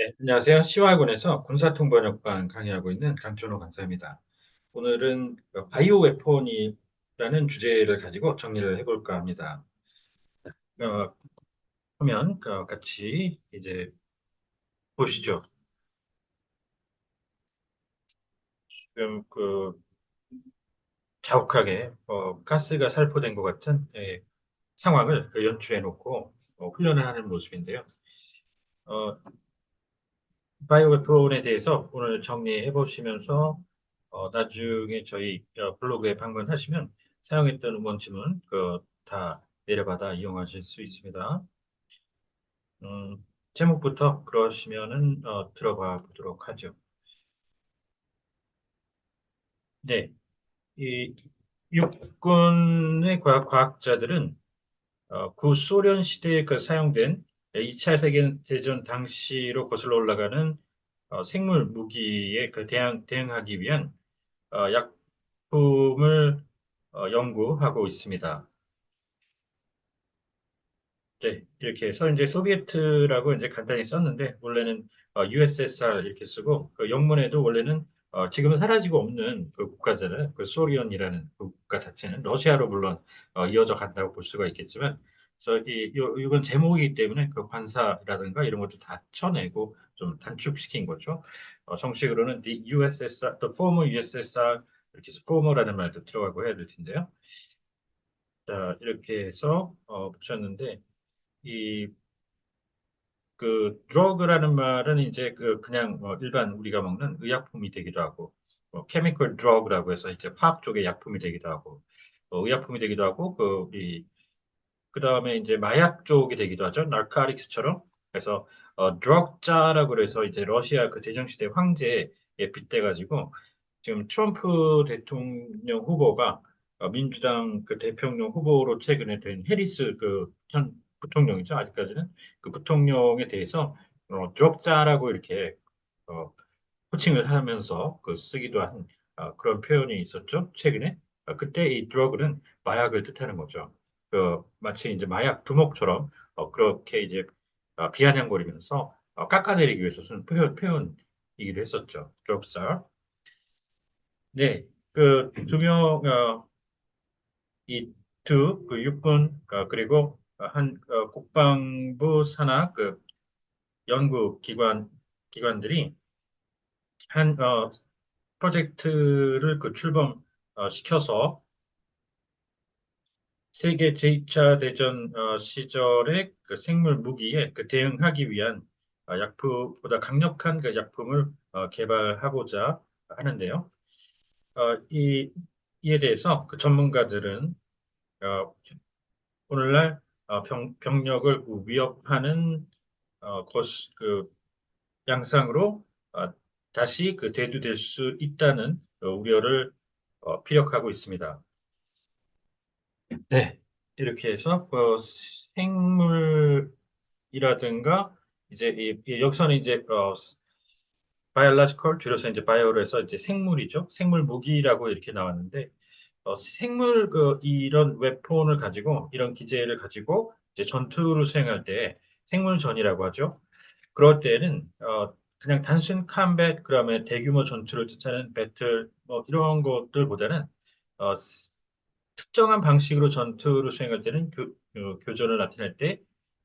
네, 안녕하세요. 시와군에서 군사통번역반 강의하고 있는 강준호 강사입니다. 오늘은 그 바이오 웨폰이라는 주제를 가지고 정리를 해볼까 합니다. 어, 그러면 그 같이 이제 보시죠. 지금 그 자욱하게 어, 가스가 살포된 것 같은 예, 상황을 그 연출해 놓고 어, 훈련을 하는 모습인데요. 어, 바이오 웨폰에 대해서 오늘 정리해 보시면서 어, 나중에 저희 어, 블로그에 방문하시면 사용했던 원침은 그다 내려받아 이용하실 수 있습니다. 음, 제목부터 그러시면은 어, 들어가 보도록 하죠. 네, 이 육군의 과학, 과학자들은 어, 구소련 시대에 그 사용된 2차 세계대전 당시로 거슬러 올라가는 어, 생물 무기에 그 대응, 대응하기 위한 어, 약품을 어, 연구하고 있습니다. 네, 이렇게 해서 이제 소비에트라고 이제 간단히 썼는데 원래는 어, USSR 이렇게 쓰고 그 영문에도 원래는 어, 지금은 사라지고 없는 그 국가잖아요. 그 소련이라는 그 국가 자체는 러시아로 물론 어, 이어져 간다고 볼 수가 있겠지만, 그래서 이 요, 이건 제목이기 때문에 그 관사라든가 이런 것도 다 쳐내고 좀 단축시킨 거죠. 어, 정식으로는 the USSR, the former USSR 이렇게 해서 former라는 말도 들어가고 해야 될 텐데요. 자, 이렇게 해서 어, 붙였는데. 이그 드러그라는 말은 이제 그 그냥 뭐 일반 우리가 먹는 의약품이 되기도 하고 뭐 케미컬 드러그라고 해서 이제 화학 쪽의 약품이 되기도 하고 어, 의약품이 되기도 하고 그이 그 다음에 이제 마약 쪽이 되기도 하죠. 나르카릭스처럼 그래서 어, 드럭자라고 그래서 이제 러시아 그 제정시대 황제에 빗대 가지고 지금 트럼프 대통령 후보가 어, 민주당 그 대통령 후보로 최근에 된 해리스 그 현 부통령이죠. 아직까지는 그 부통령에 대해서 어, 드럭자라고 이렇게 어, 호칭을 하면서 그 쓰기도 한 어, 그런 표현이 있었죠. 최근에 어, 그때 이 드럭은 마약을 뜻하는 거죠. 그 마치 이제 마약 두목처럼 어, 그렇게 이제 어, 비아냥거리면서 어, 깎아내리기 위해서 쓴 표현 표현이기도 했었죠. 드럭자. 네, 그 두 명, 어, 이두 그 육군 어, 그리고 한 어, 국방부 산하 그 연구 기관 기관들이 한 어, 프로젝트를 그 출범 어, 시켜서 세계 제2차 대전 어, 시절의 그 생물 무기에 그 대응하기 위한 어, 약품보다 강력한 그 약품을 어, 개발하고자 하는데요. 어, 이 이에 대해서 그 전문가들은 어, 오늘날 어, 병, 병력을 위협하는 어, 것, 그 양상으로 어, 다시 그 대두될 수 있다는 어, 우려를 어, 피력하고 있습니다. 네, 이렇게 해서 어, 생물이라든가 이제 이, 이 여기서는 이제 어, biological 줄여서 이제 바이오로 해서 이제 생물이죠. 생물 무기라고 이렇게 나왔는데 어, 생물 그 이런 웹폰을 가지고 이런 기제를 가지고 이제 전투를 수행할 때 생물전이라고 하죠. 그럴 때는 어, 그냥 단순 컴뱃 그다음에 대규모 전투를 뜻하는 배틀 뭐 이런 것들보다는 어, 특정한 방식으로 전투를 수행할 때는 교, 어, 교전을 나타낼 때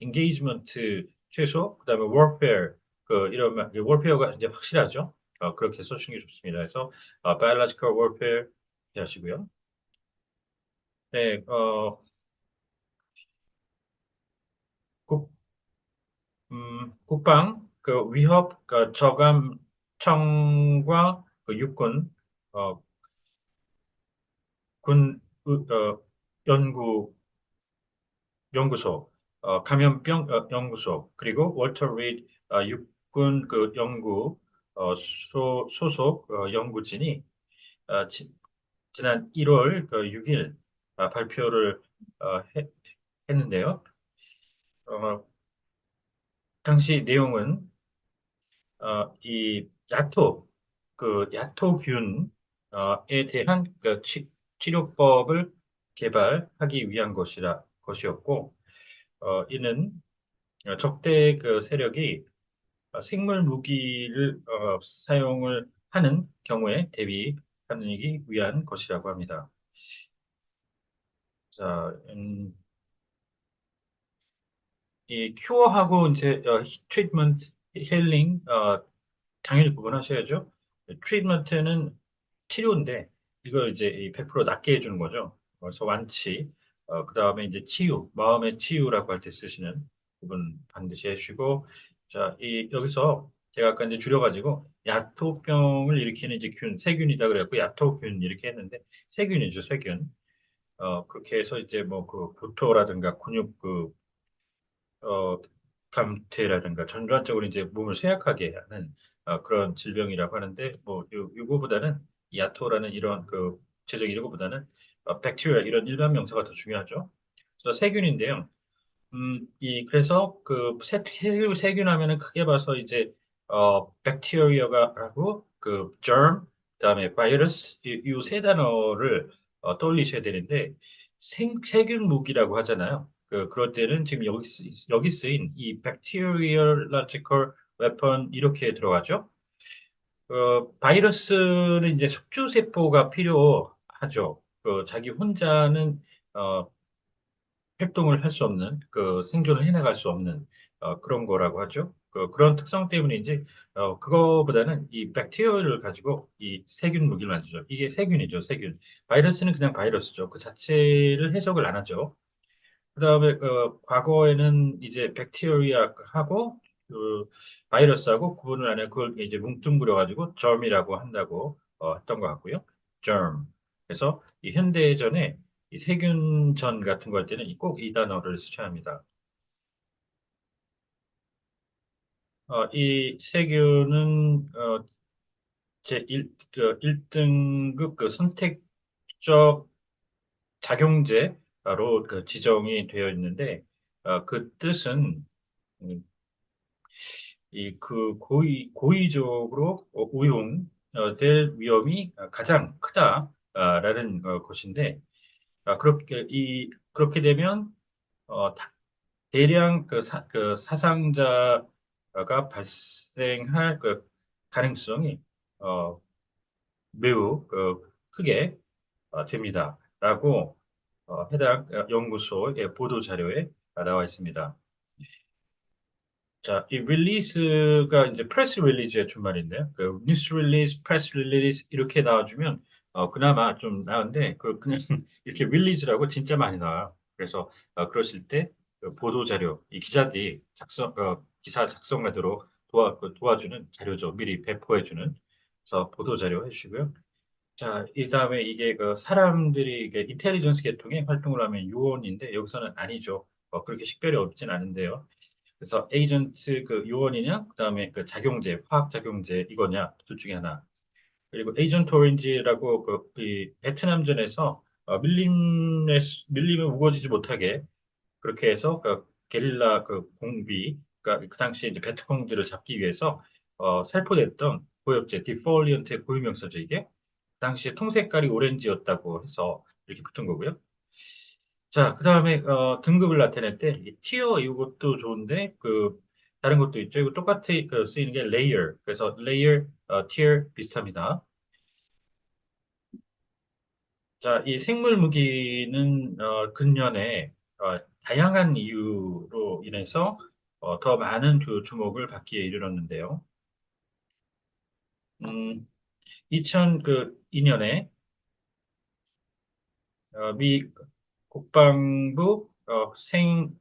engagement 최소 그다음에 warfare 그 이런 warfare가 이제 확실하죠. 어, 그렇게 써주는 게 좋습니다. 그래서 어, biological warfare 하시고요. 네, 어, 국, 음, 국방 그 위협 그 저감청과 그 육군 어, 군 어, 연구 연구소 어, 감염병 어, 연구소 그리고 월터 리드 어, 육군 그 연구 어, 소, 소속 어, 연구진이 어, 지, 지난 1월 그 6일 어, 발표를 어, 해, 했는데요. 어, 당시 내용은 어, 이 야토 그 야토균에 대한 그 치, 치료법을 개발하기 위한 것이라 것이었고 어, 이는 적대 그 세력이 어, 생물 무기를 어, 사용을 하는 경우에 대비하기 위한 것이라고 합니다. 자, 음, 이 큐어하고 이제 어, 트리트먼트, 힐링 어, 당연히 구분하셔야죠. 트리트먼트는 치료인데 이걸 이제 100% 낫게 해주는 거죠. 그래서 완치, 어, 그 다음에 이제 치유, 마음의 치유라고 할 때 쓰시는 부분 반드시 해주시고, 자, 이 여기서 제가 아까 이제 줄여가지고 야토병을 일으키는 이제 균, 세균이다 그래갖고 야토균 이렇게 했는데 세균이죠, 세균. 어, 그렇게 해서 이제 뭐 그 구토라든가 근육 그 어, 감퇴라든가 전반적으로 이제 몸을 쇠약하게 하는 어, 그런 질병이라고 하는데 뭐 요, 요거보다는 야토라는 이런 그 구체적인 이거보다는 어, 백테리아 이런 일반 명사가 더 중요하죠. 그래서 세균인데요. 음, 이 그래서 그 세, 세균, 세균 하면은 크게 봐서 이제 어 백테리아가 하고 그 germ 그다음에 바이러스 이 세 단어를 어, 떠올리셔야 되는데 생, 세균 무기라고 하잖아요. 그 그럴 때는 지금 여기 쓰, 여기 쓰인 이 bacteriological weapon 이렇게 들어가죠. 어, 바이러스는 이제 숙주세포가 필요하죠. 그 자기 혼자는 어, 활동을 할 수 없는 그 생존을 해나갈 수 없는 어, 그런 거라고 하죠. 그, 그런 특성 때문인지 어, 그거보다는 이 백테리아를 가지고 이 세균 무기를 만들죠. 이게 세균이죠, 세균. 바이러스는 그냥 바이러스죠. 그 자체를 해석을 안 하죠. 그다음에 그 과거에는 이제 백테리아하고 그 바이러스하고 구분을 안 해 그걸 이제 뭉뚱그려 가지고 germ이라고 한다고 어, 했던 것 같고요. germ. 그래서 이 현대전에 이 세균전 같은 거 할 때는 꼭 이 단어를 쓰셔야 합니다. 어, 이 세균은 어, 제 1, 그 1등급 그 선택적 작용제로 그 지정이 되어 있는데 어, 그 뜻은 음, 이 그 고의 고의적으로 우용될 위험이 가장 크다라는 어, 것인데 아, 그렇게 이 그렇게 되면 어, 다- 대량 그, 사, 그 사상자가 발생할 그 가능성이 어, 매우 그 크게 어, 됩니다라고 어, 해당 어, 연구소의 보도 자료에 나와 있습니다. 자, 이 릴리스가 이제 프레스 릴리즈의 준말인데요. 그 뉴스 릴리스, 프레스 릴리스 이렇게 나와주면 어, 그나마 좀 나은데 그 그냥 이렇게 릴리즈라고 진짜 많이 나와요. 그래서 어, 그러실 때 그 보도 자료, 이 기자들이 작성 어, 기사 작성하도록 도와 그 도와주는 자료죠. 미리 배포해주는 그래서 보도 자료 해주시고요. 자, 이 다음에 이게 그 사람들이 이게 인텔리전스 계통의 활동을 하면 요원인데 여기서는 아니죠. 어, 그렇게 식별이 없진 않은데요. 그래서 에이전트 그 요원이냐, 그 다음에 그 작용제, 화학 작용제 이거냐 둘 중에 하나. 그리고 에이전트 오렌지라고 그이 베트남전에서 어, 밀림에 밀림에 우거지지 못하게 그렇게 해서 그 게릴라 그 공비, 그러니까 그 당시에 이제 베트콩들을 잡기 위해서 어, 살포됐던 고엽제 디폴리언트의 고유명사죠 이게. 그 당시에 통 색깔이 오렌지였다고 해서 이렇게 붙은 거고요. 자, 그 다음에 어, 등급을 나타낼 때이 티어 이것도 좋은데 그 다른 것도 있죠. 이거 똑같이 그 쓰이는 게 레이어. 그래서 레이어, 어, 티어 비슷합니다. 자, 이 생물 무기는 어, 근년에 어, 다양한 이유로 인해서 어, 더 많은 주, 주목을 받기에 이르렀는데요. 음, 2002년에 어, 미 국방부 어, 생,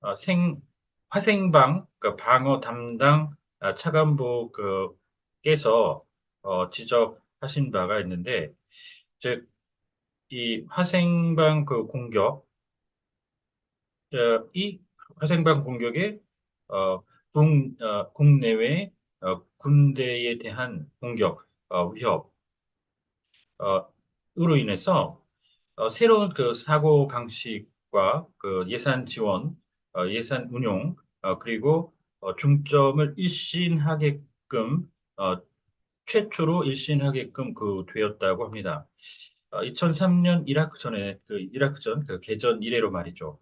어, 생 화생방 그 방어 담당 아, 차관보 그께서 어, 지적하신 바가 있는데 즉 이 화생방 그 공격 어, 이 화생방 공격에 어, 국, 어, 국내외 어, 군대에 대한 공격 어, 위협 어, 으로 인해서 어, 새로운 그 사고 방식과 그 예산 지원, 어, 예산 운용, 어, 그리고 어, 중점을 일신하게끔 어, 최초로 일신하게끔 그 되었다고 합니다. 어, 2003년 이라크 전에 그 이라크 전 그 개전 이래로 말이죠.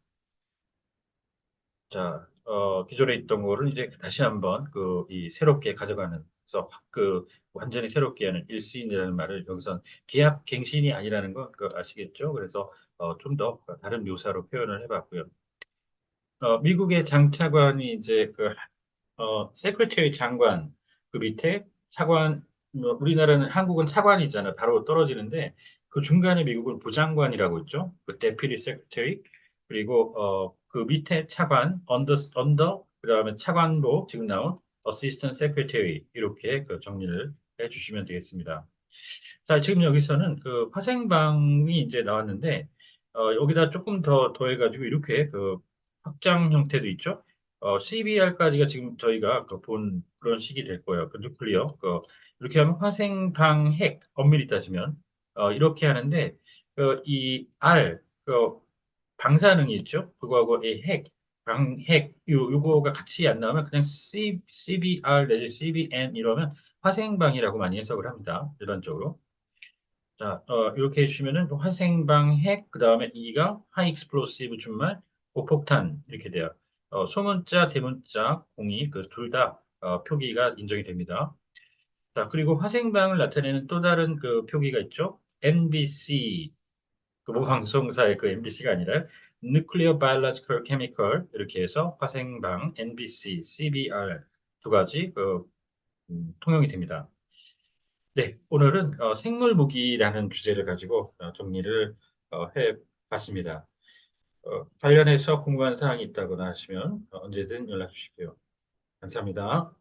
자, 어, 기존에 있던 거를 이제 다시 한번 그 이 새롭게 가져가는 그래서 확그 완전히 새롭게 하는 일시인이라는 말을 여기선 계약 갱신이 아니라는 거 그거 아시겠죠? 그래서 어, 좀 더 다른 묘사로 표현을 해봤고요. 어, 미국의 장차관이 이제 그 어, 세크레터리 장관 그 밑에 차관 뭐 우리나라는 한국은 차관이잖아 바로 떨어지는데 그 중간에 미국은 부장관이라고 있죠 그 데피티 세크레터리 그리고 어, 그 밑에 차관 언더 언더 그다음에 차관보 지금 나온 어시스턴트 세크레터리 이렇게 그 정리를 해 주시면 되겠습니다. 자 지금 여기서는 그 화생방이 이제 나왔는데 어, 여기다 조금 더 더해 가지고 이렇게 그 확장 형태도 있죠. 어, CBR까지가 지금 저희가 그 본 그런 식이 될 거예요. 그 뉴클리어. 그 이렇게 하면 화생방 핵, 엄밀히 따지면 어, 이렇게 하는데 그 이 R, 그 방사능이 있죠. 그거하고 이 핵, 방핵 요 요거가 같이 안 나오면 그냥 C, CBR 내지 CBN 이러면 화생방이라고 많이 해석을 합니다. 일반적으로. 자, 어, 이렇게 해주시면은 화생방 핵, 그 다음에 E가 하이 익스플로시브 준말, 고폭탄 이렇게 돼요. 어, 소문자, 대문자, 공이 그 둘다 표기가 인정이 됩니다. 자, 그리고 화생방을 나타내는 또 다른 그 표기가 있죠. NBC, 그 모방송사의 그 MBC가 아니라 Nuclear Biological Chemical 이렇게 해서 화생방, NBC, CBR 두 가지 그 음, 통용이 됩니다. 네, 오늘은 어, 생물 무기라는 주제를 가지고 어, 정리를 어, 해봤습니다. 어, 관련해서 궁금한 사항이 있다거나 하시면 어, 언제든 연락 주십시오. 감사합니다.